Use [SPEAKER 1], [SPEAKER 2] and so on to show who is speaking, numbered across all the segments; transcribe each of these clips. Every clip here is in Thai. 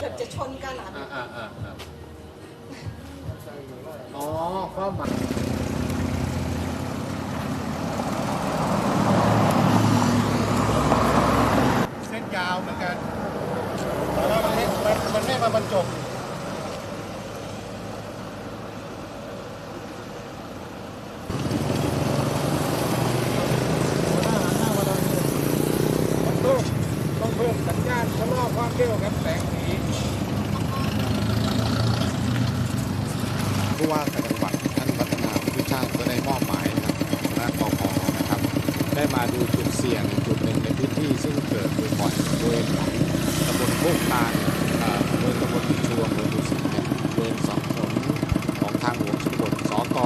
[SPEAKER 1] แบ
[SPEAKER 2] บจะชนกันอะ
[SPEAKER 1] อ่าอ่าอ่าอ่าอ๋อความหมายเส้นยาวเหมือนกันแต่ว่ามันไม่มันมันไม่มาบรรจบ ต้องต้องเพิ่มสัญญาณชะลอความเร็วครับแสงสี
[SPEAKER 3] ผู้ว่าการจังหวัดท่านวัฒนาพุทธชาติก็ได้มอบหมายนะครับคณะกพนะครับ ได้มาดูจุดเสี่ยงจุดหนึ่งในพื้นที่ซึ่งเกิดบ่อยโดยตำบลโคกตาลโดยตำบลชวงโดยดุสิตเนี่ยโดยสองถนนของทางหลวงชนบทสก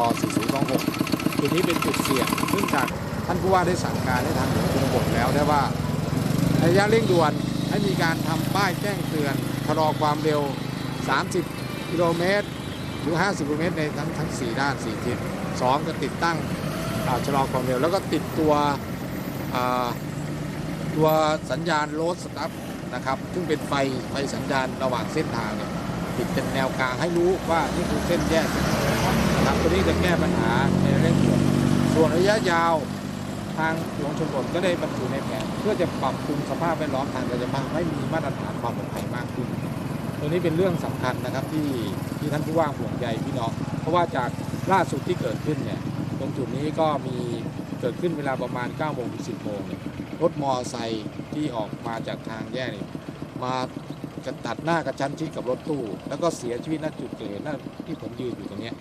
[SPEAKER 3] 4026จุดนี้เป็นจุดเสี่ยงซึ่งจากท่านผู้ว่าได้สั่งการให้ทางหลวงชนบทแล้วได้ว่า ระยะเร่งด่วนให้มีการทำป้ายแจ้งเตือนชะลอความเร็ว 30 กิโลเมตร หรือ 50 กิโลเมตรในทั้งทั้ง 4 ด้าน 4 ทิศสองก็ติดตั้งชะลอความเร็ว แล้วก็ติดตัวตัวสัญญาณโรดสตัฟนะครับ ซึ่งเป็นไฟไฟสัญญาณระหว่างเส้นทางเนี่ยติดเป็นแนวกลางให้รู้ว่านี่คือเส้นแยกนะครับตัวนี้จะแก้ปัญหาในเร่งด่วนส่วนระยะยาว ทางหลวงชนบทก็ได้บรรจุในแผนเพื่อจะปรับปรุงสภาพแวดล้อมทางกายภาพให้มีมาตรฐานความปลอดภัยมากขึ้นตัวนี้เป็นเรื่องสำคัญนะครับที่ที่ท่านผู้ว่าห่วงใยพี่น้องเพราะว่าจากล่าสุดที่เกิดขึ้นเนี่ยตรงจุดนี้ก็มีเกิดขึ้นเวลาประมาณ9โมงถึง10โมงเนี่ยรถมอไซค์ที่ออกมาจากทางแยกนี่มากระตัดหน้ากระชั้นชิดกับรถตู้ แล้วก็เสียชีวิตณจุดเกิดนั่นที่ผมยืนอยู่ตรงนี้